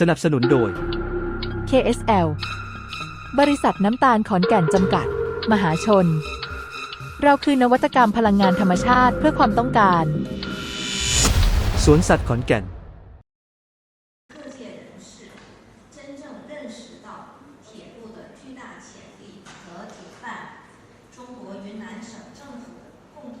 สนับสนุนโดย KSL บริษัทน้ำตาลขอนแก่นจำกัด มหาชน เราคือนวัตกรรมพลังงานธรรมชาติเพื่อความต้องการ สวนสัตว์ขอนแก่น 各界人士真正认识到铁路的巨大潜力和主办中国云南省政府共同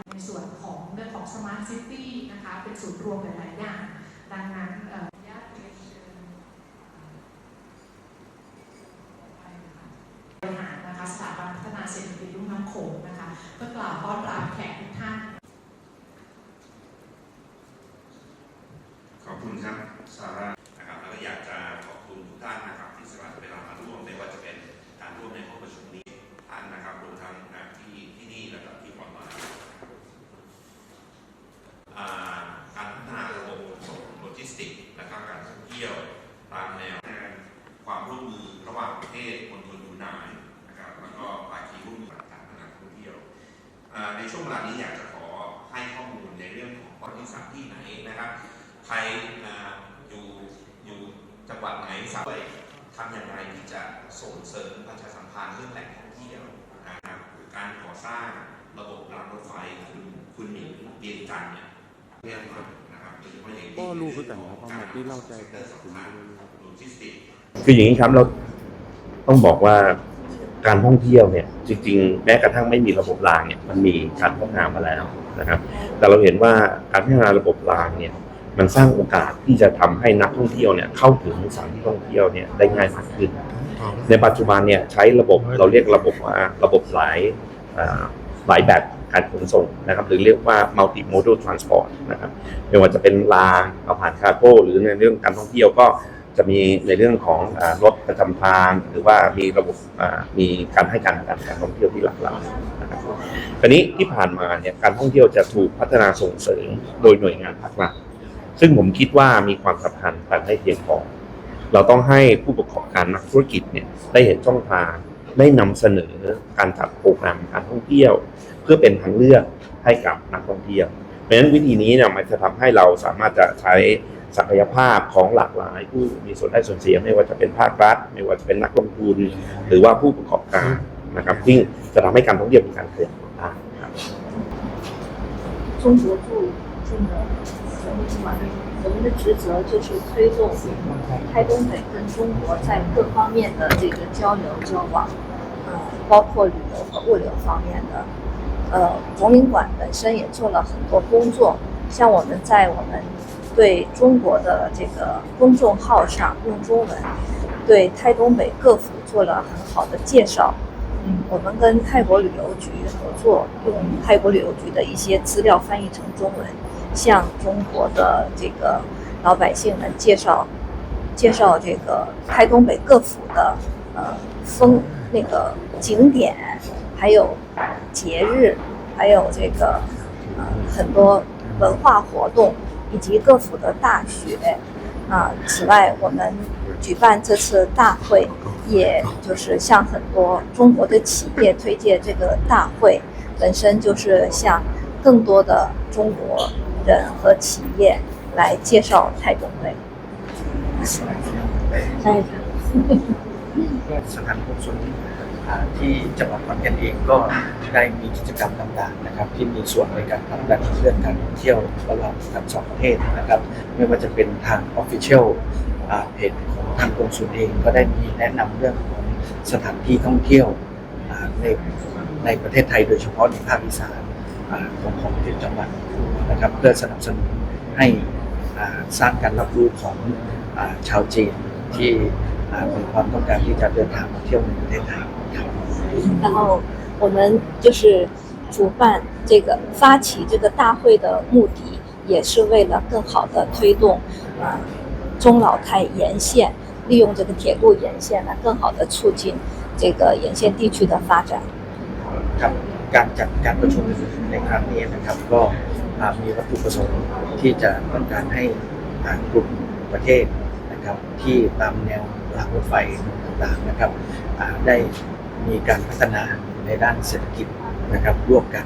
ส่วนของเรื่องของ Smart City นะคะเป็นศูนย์รวมหลายๆอย่างดังนั้นญาติเรียนเชิญบริหารนะคะสถาบันพัฒนาเศรษฐกิจลุ่มน้ำโขงนะคะเพื่อกล่าวต้อนรับแขกทุกท่าน ขอบคุณครับซาระ ที่ยวตามแนวความร่วมมือระหว่างประเทศมณฑลยูนานนะครับแล้วก็ภาคีร่วมมือการพัฒนาท่องเที่ยวในช่วงเวลานี้อยากจะขอให้ข้อมูลในเรื่องของว่าที่สถานที่ไหนนะครับใครออยู่อยู่จังหวัดไหนสามารถทำอย่างไรที่จะส่งเสริมประชาสัมพันธ์เรื่องแหล่งท่องเที่ยวนะครับการก่อสร้างระบบรางรถไฟคุณคุณหมิงเรียนจันเนี่ยเรื่องนะครับโดยเฉพา ก็รู้คือกันครับเพราะมาที่เล่าใจแต่ถึงคืออย่างนี้ครับเราต้องบอกว่าการท่องเที่ยวเนี่ย จริง ๆ แม้กระทั่งไม่มีระบบรางเนี่ยมันมีการพัฒนามาแล้วนะครับ แต่เราเห็นว่าการพัฒนาระบบรางเนี่ยมันสร้างโอกาสที่จะทำให้นักท่องเที่ยวเนี่ยเข้าถึงสถานที่ท่องเที่ยวเนี่ยได้ง่ายมากขึ้น ในปัจจุบันเนี่ยใช้ระบบเราเรียกระบบว่าระบบหลายหลายแบบ การขนส่งนะครับหรือเรียกว่า multimodal transport นะครับไม่ว่าจะเป็นรางเอาผ่านคาร์โก้หรือในเรื่องการท่องเที่ยวก็จะมีในเรื่องของรถประจำทาง หรือว่ามีระบบมีการให้การการการท่องเที่ยวที่หลากหลายนะครับคราวนี้ที่ผ่านมาเนี่ยการท่องเที่ยวจะถูกพัฒนาส่งเสริมโดยหน่วยงานภาครัฐซึ่งผมคิดว่ามีความสำคัญแต่ไม่เพียงพอเราต้องให้ผู้ประกอบการนักธุรกิจเนี่ยได้เห็นช่องทาง ได้นำเสนอการจัดโปรแกรมการท่องเที่ยว เพื่อเป็นทางเลือกให้กับนักท่องเที่ยว เพราะฉะนั้นวิธีนี้เนี่ยมันจะทำให้เราสามารถจะใช้ศักยภาพของหลากหลาย ผู้มีส่วนได้ส่วนเสียไม่ว่าจะเป็นภาครัฐ ไม่ว่าจะเป็นนักลงทุน หรือว่าผู้ประกอบการนะครับซึ่งจะทำให้การท่องเที่ยวมีการเติบโตได้ครับ 中国驻这个 人民馆，我们的职责就是推动台东北跟中国在各方面的这个交流交往，呃，包括旅游和物流方面的。呃，总领馆本身也做了很多工作，像我们在我们对中国的这个公众号上用中文对泰东北各府做了很好的介绍。嗯，我们跟泰国旅游局合作，用泰国旅游局的一些资料翻译成中文，向中国的这个老百姓们介绍介绍这个开东北各府的呃风那个景点，还有节日，还有这个呃很多文化活动，以及各府的大学。啊，此外，我们举办这次大会，也就是向很多中国的企业推荐这个大会，本身就是向更多的中国人和企业来介绍泰东北。ใช่ค่ะ สถานกงสุลอ่าที่จังหวัดขอนแก่นเองก็ได้มีกิจกรรมต่างๆนะครับ ที่มีส่วนในการผลักดันเรื่องการท่องเที่ยวระหว่างทั้งสองประเทศนะครับ ไม่ว่าจะเป็นทาง Official อ่าเพจของทางกงสุลเองก็ได้มีแนะนำเรื่องของสถานที่ท่องเที่ยวอ่าในในประเทศไทยโดยเฉพาะในภาคอีสานอ่า ของของเจ็ดจังหวัดนะครับ เพื่อสนับสนุนให้อ่าสร้างการรับรู้ของอาชาวจีนที่ อ่ามีความต้องการที่จะเดินทางมาเที่ยวในประเทศไทยครับ 然后我们就是主办这个发起这个大会的目的，也是为了更好的推动啊中老泰沿线，利用这个铁路沿线呢，更好的促进这个沿线地区的发展。 ครับ การจัดการประชุมในครั้งนี้นะครับ ก็มีวัตถุประสงค์ที่จะต้องการให้กลุ่มประเทศนะครับที่ตามแนวรางรถไฟต่างๆนะครับได้มีการพัฒนาในด้านเศรษฐกิจนะครับร่วมกัน